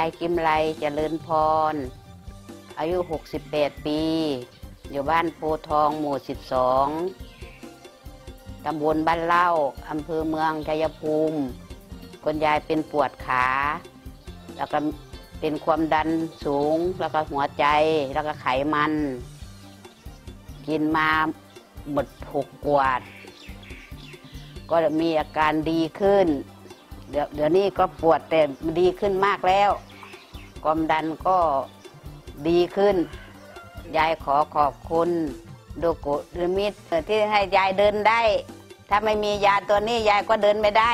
ายกิมไลเจริญพร อายุ 68 ปี อยู่บ้านโพทองหมู่ 12 ตำบลบ้านเล่า อำเภอเมืองชัยภูมิคุณยายเป็นปวดขา แล้วก็เป็นความดันสูง แล้วก็หัวใจ แล้วก็ไขมัน กินมาหมดหกกวาด ก็มีอาการดีขึ้น เดี๋ยวเดี๋ยวนี้ก็ปวดแต่ดีขึ้นมากแล้ว ความดันก็ดีขึ้น ยายขอขอบคุณโดโกหรือมิตรที่ให้ยายเดินได้ ถ้าไม่มียาตัวนี้ยายก็เดินไม่ได้